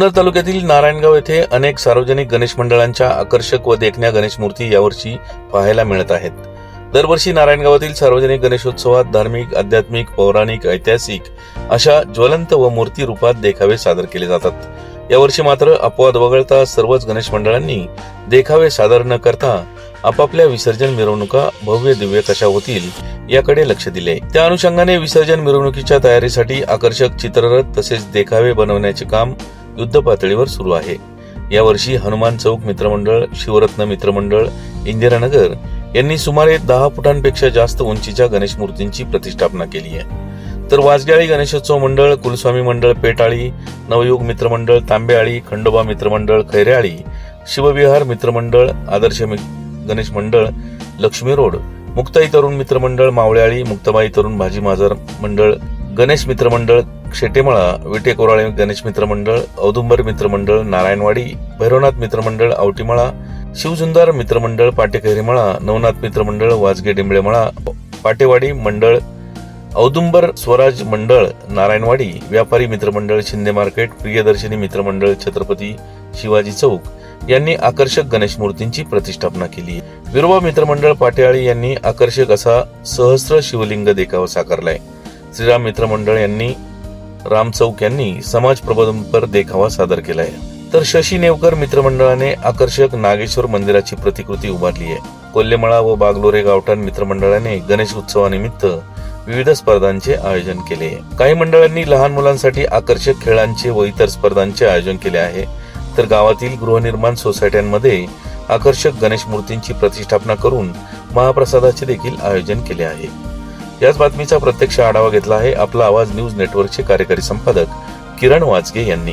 जुन्नर तालुक्यातील नारायणगाव येथे अनेक सार्वजनिक गणेश मंडळांच्या आकर्षक व देखण्या गणेश मूर्ती यावर्षी पाहायला मिळत आहेत. दरवर्षी नारायणगावातील सार्वजनिक गणेशोत्सवात धार्मिक आध्यात्मिक पौराणिक ऐतिहासिक अशा ज्वलंत व मूर्ती रूपात देखावे सादर केले जातात. यावर्षी मात्र अपवाद वगळता सर्वच गणेश मंडळांनी देखावे सादर न करता आपापल्या विसर्जन मिरवणुका भव्य दिव्य कशा होतील याकडे लक्ष दिले. त्या अनुषंगाने विसर्जन मिरवणुकीच्या तयारीसाठी आकर्षक चित्ररथ तसेच देखावे बनवण्याचे काम युद्ध पातळीवर सुरू आहे. यावर्षी हनुमान चौक मित्रमंडळ शिवरत्न मित्रमंडळ इंदिरानगर यांनी सुमारे दहा फुटांपेक्षा जास्त उंचीच्या गणेश मूर्तींची प्रतिष्ठापना केली आहे. तर वाजग्याळी गणेशोत्सव मंडळ कुलस्वामी मंडळ पेटाळी नवयुग मित्रमंडळ तांबेआळी खंडोबा मित्रमंडळ खैरेआळी शिवविहार मित्रमंडळ आदर्श गणेश मंडळ लक्ष्मी रोड मुक्ताई तरुण मित्रमंडळ मावळ्याळी मुक्ताबाई तरुण भाजी बाजार मंडळ गणेश मित्रमंडळ शेटेमळा विटे कोराळे गणेश मित्रमंडळ औदुंबर मित्रमंडळ नारायणवाडी भैरवनाथ मित्रमंडळ आवटीमळा शिवसुंदर मित्रमंडळ पाटेकैरीमळा नवनाथ मित्रमंडळ वाजगे डिंबळेमळा पाटेवाडी मंडळ औदुंबर स्वराज मंडळ नारायणवाडी व्यापारी मित्रमंडळ शिंदे मार्केट प्रियदर्शनी मित्रमंडळ छत्रपती शिवाजी चौक यांनी आकर्षक गणेश मूर्तींची प्रतिष्ठापना केली. आहे विरोबा मित्रमंडळ पाटेआळी यांनी आकर्षक असा सहस्र शिवलिंग देखावा साकारलाय. श्रीराम मित्रमंडळ यांनी राम चौक यांनी समाज प्रबोधनपर देखावा सादर केला आहे तर शशी नेवकर मित्रमंडळाने आकर्षक नागेश्वर मंदिराची प्रतिकृती उभारली आहे. कोल्हेमळा व बागलोरे गावठाण मित्रमंडळाने गणेश उत्सवानिमित्त विविध स्पर्धांचे आयोजन केले काही मंडळांनी लहान मुलांसाठी आकर्षक खेळांचे व इतर स्पर्धांचे आयोजन केले आहे. तर गावातील गृहनिर्माण सोसायट्यांमध्ये आकर्षक गणेश मूर्तींची प्रतिष्ठापना करून महाप्रसादाचे देखील आयोजन केले आहे. याच बातमीचा प्रत्यक्ष आढावा घेतला आहे आपला आवाज न्यूज नेटवर्कचे कार्यकारी संपादक किरण वाजगे यांनी.